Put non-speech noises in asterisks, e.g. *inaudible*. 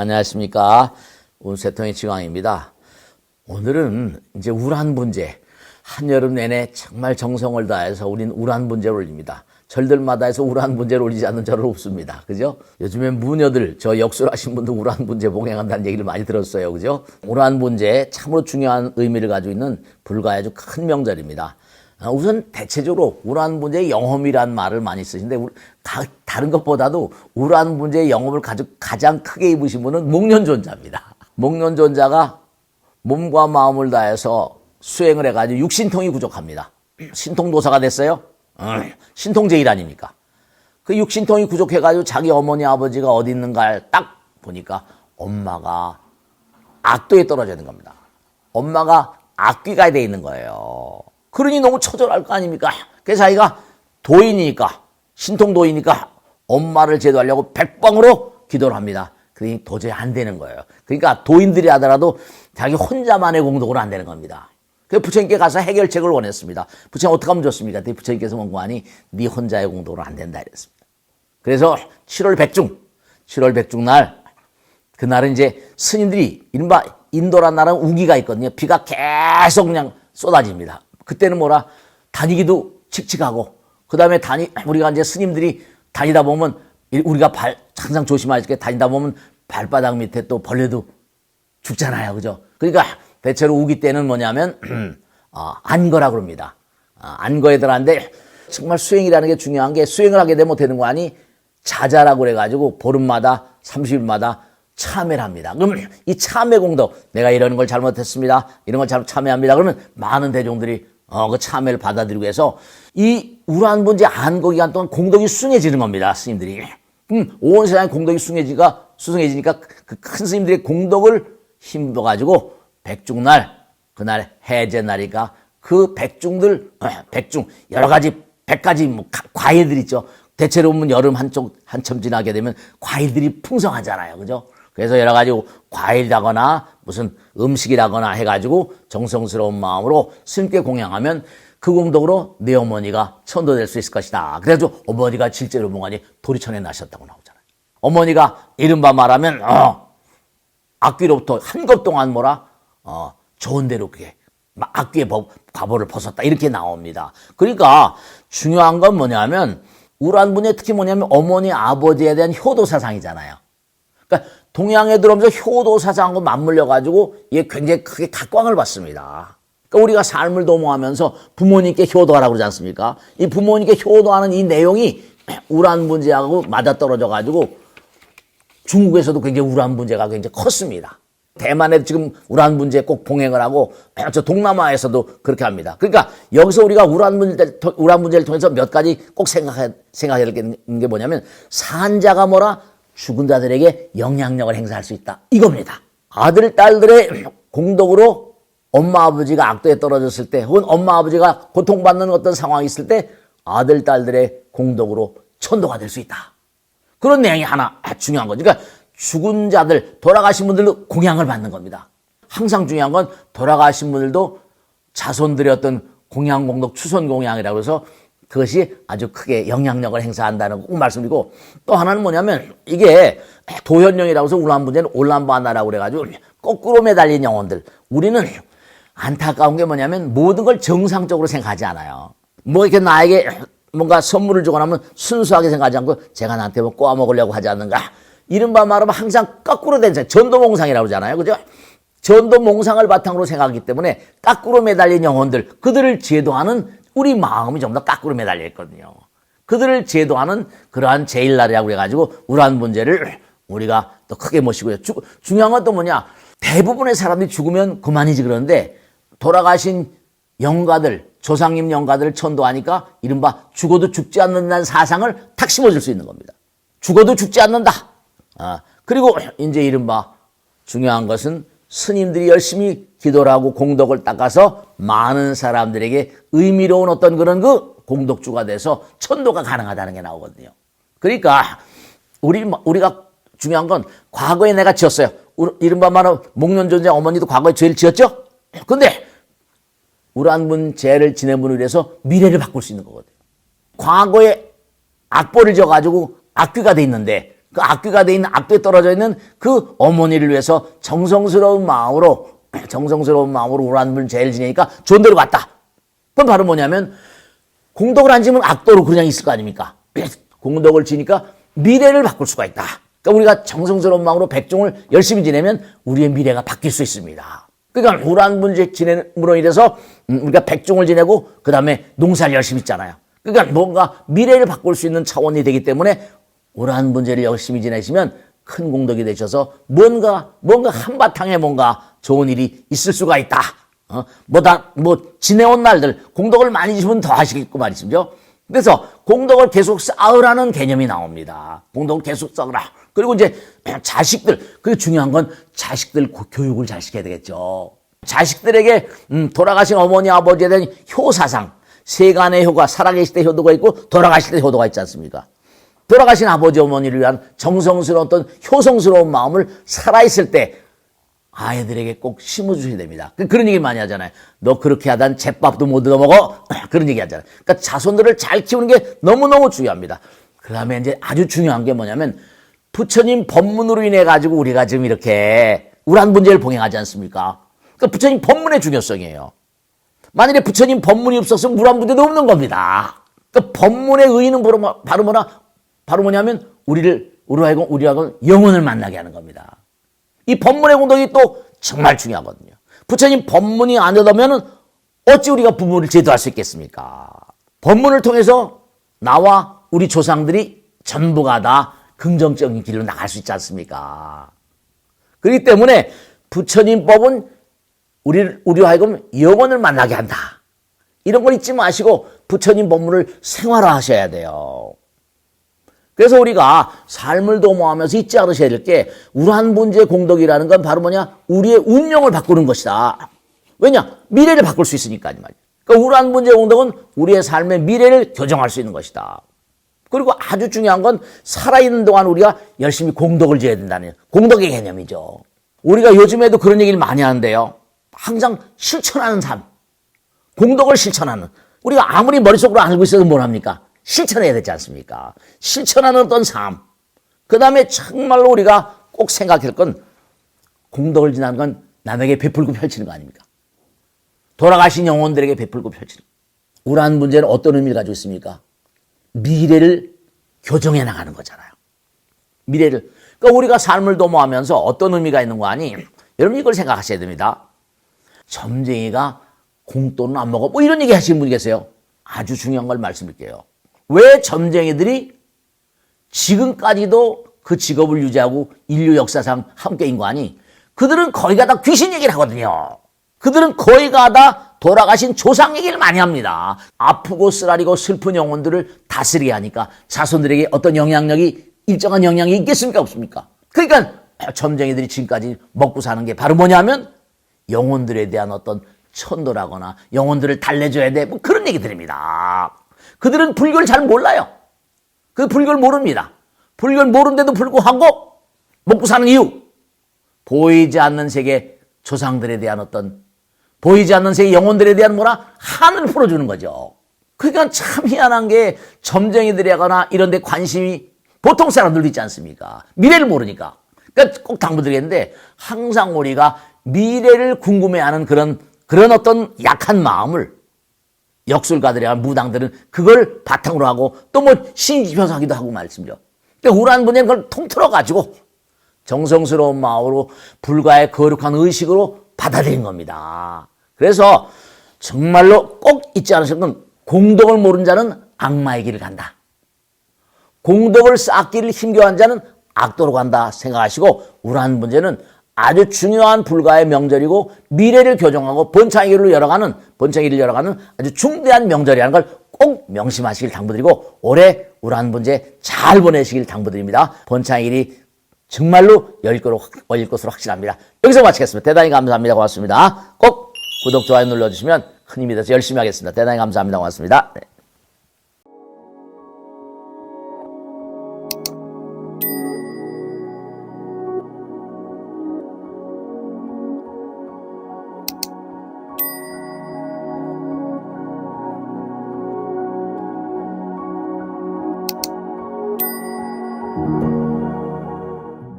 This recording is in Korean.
안녕하십니까. 운세통의 지광입니다. 오늘은 이제 우란 분재. 한여름 내내 정말 정성을 다해서 우린 우란 분재를 올립니다. 절들마다 해서 우란 분재를 올리지 않는 절은 없습니다. 그죠? 요즘에 무녀들, 저 역술하신 분도 우란 분재 봉행한다는 얘기를 많이 들었어요. 그죠? 우란 분재 참으로 중요한 의미를 가지고 있는 불가의 아주 큰 명절입니다. 아, 우선 대체적으로 우란 분재의 영험이란 말을 많이 쓰시는데 우- 다, 다른 것보다도 우란 분재의 영험을 가지고 가장 크게 입으신 분은 목련존자입니다. 목련존자가 몸과 마음을 다해서 수행을 해가지고 육신통이 부족합니다. 신통도사가 됐어요. 어, 신통제일 아닙니까? 그 육신통이 부족해가지고 자기 어머니 아버지가 어디 있는가를 딱 보니까 엄마가 악도에 떨어져 있는 겁니다. 엄마가 악귀가 돼 있는 거예요. 그러니 너무 처절할 거 아닙니까? 그래서 자기가 도인이니까, 신통도이니까 엄마를 제도하려고 백방으로 기도를 합니다. 그러니 도저히 안 되는 거예요. 그러니까 도인들이 하더라도 자기 혼자만의 공덕으로 안 되는 겁니다. 그래서 부처님께 가서 해결책을 원했습니다. 부처님 어떻게 하면 좋습니까? 그랬더니 부처님께서 원고하니 네 혼자의 공덕으로 안 된다 이랬습니다. 그래서 7월 백중, 7월 백중 날 그날은 이제 스님들이 이른바 인도란 나라는 우기가 있거든요. 비가 계속 그냥 쏟아집니다. 그때는 뭐라 다니기도 칙칙하고 그 다음에 다니 우리가 이제 스님들이 다니다 보면 이- 우리가 발 항상 조심하게 다니다 보면 발바닥 밑에 또 벌레도 죽잖아요. 그죠? 그러니까 대체로 우기 때는 뭐냐면 *clears throat* 어, 안거라 그럽니다. 어, 안거에 들어는데 정말 수행이라는 게 중요한 게 수행을 하게 되면 되는 거 아니 자자라고 그래가지고 보름마다 30일마다 참회를 합니다. 그럼 이 참회 공덕 내가 이런 걸 잘못했습니다. 이런 걸 잘못 참회합니다. 그러면 많은 대종들이 어, 그 참회를 받아들이고 해서 이 우란분제 안거 기간 동안 공덕이 숭해지는 겁니다. 스님들이. 음, 온 세상에 공덕이 숭해지니까 수승해지니까 그 큰 스님들의 공덕을 힘입어가지고 백중날 그날 해제 날이니까 그 백중들 어, 백중 여러 가지 백 가지 뭐 가- 과일들 있죠. 대체로 보면 여름 한쪽 한참 지나게 되면 과일들이 풍성하잖아요, 그죠? 그래서 여러 가지 과일이라거나 무슨 음식이라거나 해가지고 정성스러운 마음으로 스님께 공양하면 그 공덕으로 내 어머니가 천도될 수 있을 것이다. 그래가지고 어머니가 실제로 몽환이 도리천에 나셨다고 나오잖아요. 어머니가 이른바 말하면 어, 악귀로부터 한 것 동안 뭐라 어, 좋은 대로 그게 막 악귀의 법, 과보를 벗었다 이렇게 나옵니다. 그러니까 중요한 건 뭐냐면 우란분의 특히 뭐냐면 어머니 아버지에 대한 효도 사상이잖아요. 그러니까 동양에 들어오면서 효도 사상하고 맞물려 가지고 이게 굉장히 크게 각광을 받습니다. 그러니까 우리가 삶을 도모하면서 부모님께 효도하라고 그러지 않습니까? 이 부모님께 효도하는 이 내용이 우란 문제하고 맞아 떨어져 가지고 중국에서도 굉장히 우란 문제가 굉장히 컸습니다. 대만에 지금 우란 문제 꼭 봉행을 하고 저 동남아에서도 그렇게 합니다. 그러니까 여기서 우리가 우란 문제 우란 문제를 통해서 몇 가지 꼭 생각해 생각해야 되는 게 뭐냐면 산자가 뭐라 죽은 자들에게 영향력을 행사할 수 있다 이겁니다. 아들 딸들의 *clears throat* 공덕으로 엄마 아버지가 악도에 떨어졌을 때 혹은 엄마 아버지가 고통받는 어떤 상황이 있을 때 아들 딸들의 공덕으로 천도가 될 수 있다. 그런 내용이 하나 중요한 거죠. 그러니까 죽은 자들, 돌아가신 분들도 공양을 받는 겁니다. 항상 중요한 건 돌아가신 분들도 자손들의 어떤 공양 공덕, 추선 공양이라고 해서 그것이 아주 크게 영향력을 행사한다는 거꼭 말씀드리고 또 하나는 뭐냐면 이게 도현령이라고 해서 울란분제는 올란바나라고 그래가지고 거꾸로 매달린 영혼들. 우리는 안타까운 게 뭐냐면 모든 걸 정상적으로 생각하지 않아요. 뭐 이렇게 나에게 뭔가 선물을 주거나 하면 순수하게 생각하지 않고 제가 나한테 뭐 꼬아 먹으려고 하지 않는가. 이른바 말하면 항상 거꾸로 된 생- 전도몽상이라고 그러잖아요. 그죠? 전도몽상을 바탕으로 생각하기 때문에 거꾸로 매달린 영혼들, 그들을 제도하는 우리 마음이 다 거꾸로 매달려 있거든요. 그들을 제도하는 그러한 제일날이라고 해가지고 우란 문제를 우리가 또 크게 모시고요. 주- 중요한 건 또 뭐냐? 대부분의 사람들이 죽으면 그만이지 그러는데 돌아가신 영가들, 조상님 영가들을 천도하니까 이른바 죽어도 죽지 않는다는 사상을 탁 심어줄 수 있는 겁니다. 죽어도 죽지 않는다. 아, 그리고 이제 이른바 중요한 것은 스님들이 열심히 기도를 하고 공덕을 닦아서 많은 사람들에게 의미로운 어떤 그런 그 공덕주가 돼서 천도가 가능하다는 게 나오거든요. 그러니까 우리 우리가 중요한 건 과거에 내가 지었어요. 우- 이른바 말하는 목련존재 어머니도 과거에 죄를 지었죠. 근데 우란분 죄를 지낸 분을 위해서 미래를 바꿀 수 있는 거거든요. 과거에 악보를 져가지고 악귀가 돼 있는데 그 악귀가 돼 있는 악귀에 떨어져 있는 그 어머니를 위해서 정성스러운 마음으로 *clears throat* 정성스러운 마음으로 우란분 제일 지내니까 좋은 데로 갔다. 그건 바로 뭐냐면 공덕을 안 지면 악도로 그냥 있을 거 아닙니까? *clears throat* 공덕을 지니까 미래를 바꿀 수가 있다. 그러니까 우리가 정성스러운 마음으로 백종을 열심히 지내면 우리의 미래가 바뀔 수 있습니다. 그러니까 우란분 지내므로 인해서 음, 우리가 백종을 지내고 그 다음에 농사를 열심히 있잖아요. 그러니까 뭔가 미래를 바꿀 수 있는 차원이 되기 때문에 우란 문제를 열심히 지내시면 큰 공덕이 되셔서 뭔가 뭔가 한바탕에 뭔가 좋은 일이 있을 수가 있다. 어? 뭐다 뭐 지내온 날들 공덕을 많이 주면 더 하시겠고 말이죠. 그래서 공덕을 계속 쌓으라는 개념이 나옵니다. 공덕을 계속 쌓으라. 그리고 이제 자식들 그게 중요한 건 자식들 고- 교육을 잘 시켜야 되겠죠. 자식들에게 음, 돌아가신 어머니 아버지에 대한 효사상 세간의 효가 살아계실 때 효도가 있고 돌아가실 때 효도가 있지 않습니까? 돌아가신 아버지 어머니를 위한 정성스러운 어떤 효성스러운 마음을 살아있을 때 아이들에게 꼭 심어주셔야 됩니다. 그- 그런 얘기 많이 하잖아요. 너 그렇게 하단 잿밥도 못 얻어먹어? *laughs* 그런 얘기 하잖아요. 그러니까 자손들을 잘 키우는 게 너무너무 중요합니다. 그 다음에 이제 아주 중요한 게 뭐냐면 부처님 법문으로 인해 가지고 우리가 지금 이렇게 우란 문제를 봉행하지 않습니까? 그러니까 부처님 법문의 중요성이에요. 만일에 부처님 법문이 없었으면 우란 문제도 없는 겁니다. 그러니까 법문의 의의는 바로, 뭐- 바로 뭐나 바로 뭐냐면 우리를 우리로 하여금 우리하고 영혼을 만나게 하는 겁니다. 이 법문의 공덕이 또 정말 중요하거든요. 부처님 법문이 안 되다면 어찌 우리가 부모를 제도할 수 있겠습니까? 법문을 통해서 나와 우리 조상들이 전부가 다 긍정적인 길로 나갈 수 있지 않습니까? 그렇기 때문에 부처님 법은 우리, 우리와 하여금 영혼을 만나게 한다. 이런 걸 잊지 마시고 부처님 법문을 생활화하셔야 돼요. 그래서 우리가 삶을 도모하면서 잊지 않으셔야 될 게 우란분제 공덕이라는 건 바로 뭐냐? 우리의 운명을 바꾸는 것이다. 왜냐? 미래를 바꿀 수 있으니까 이 말이야. 그러니까 우란분제 공덕은 우리의 삶의 미래를 교정할 수 있는 것이다. 그리고 아주 중요한 건 살아있는 동안 우리가 열심히 공덕을 지어야 된다는 공덕의 개념이죠. 우리가 요즘에도 그런 얘기를 많이 하는데요. 항상 실천하는 삶. 공덕을 실천하는. 우리가 아무리 머릿속으로 알고 있어도 뭘 합니까? 실천해야 되지 않습니까? 실천하는 어떤 삶. 그 다음에 정말로 우리가 꼭 생각할 건 공덕을 지나는 건 남에게 베풀고 펼치는 거 아닙니까? 돌아가신 영혼들에게 베풀고 펼치는. 우란 문제는 어떤 의미를 가지고 있습니까? 미래를 교정해 나가는 거잖아요. 미래를. 그러니까 우리가 삶을 도모하면서 어떤 의미가 있는 거 아니? 여러분 이걸 생각하셔야 됩니다. 점쟁이가 공돈은 안 먹어. 뭐 이런 얘기 하시는 분이 계세요. 아주 중요한 걸 말씀드릴게요. 왜 점쟁이들이 지금까지도 그 직업을 유지하고 인류 역사상 함께인 거 아니? 그들은 거의 다 귀신 얘기를 하거든요. 그들은 거의 다 돌아가신 조상 얘기를 많이 합니다. 아프고 쓰라리고 슬픈 영혼들을 다스리게 하니까 자손들에게 어떤 영향력이 일정한 영향이 있겠습니까? 없습니까? 그러니까 점쟁이들이 지금까지 먹고 사는 게 바로 뭐냐면 영혼들에 대한 어떤 천도라거나 영혼들을 달래줘야 돼. 뭐 그런 얘기들입니다. 그들은 불교를 잘 몰라요. 그 불교를 모릅니다. 불교를 모르는데도 불구하고 먹고 사는 이유. 보이지 않는 세계 조상들에 대한 어떤 보이지 않는 세계 영혼들에 대한 뭐라 한을 풀어주는 거죠. 그러니까 참 희한한 게 점쟁이들이거나 이런 데 관심이 보통 사람들도 있지 않습니까? 미래를 모르니까. 그러니까 꼭 당부드리겠는데 항상 우리가 미래를 궁금해하는 그런 그런 어떤 약한 마음을 역술가들이나 무당들은 그걸 바탕으로 하고 또 뭐 신지표사기도 하고 말씀이죠. 그러니까 우란 분야는 그걸 통틀어 가지고 정성스러운 마음으로 불가의 거룩한 의식으로 받아들인 겁니다. 그래서 정말로 꼭 잊지 않으실 건 공덕을 모르는 자는 악마의 길을 간다. 공덕을 쌓기를 힘겨워한 자는 악도로 간다 생각하시고 우란 문제는 아주 중요한 불가의 명절이고 미래를 교정하고 번창일로 열어가는 번창일을 열어가는 아주 중대한 명절이라는 걸 꼭 명심하시길 당부드리고 올해 우란 문제 잘 보내시길 당부드립니다. 번창일이 정말로 열릴 것으로, 열릴 것으로 확실합니다. 여기서 마치겠습니다. 대단히 감사합니다. 고맙습니다. 꼭 구독, 좋아요 눌러주시면 큰 힘이 돼서 열심히 하겠습니다. 대단히 감사합니다. 고맙습니다. 네.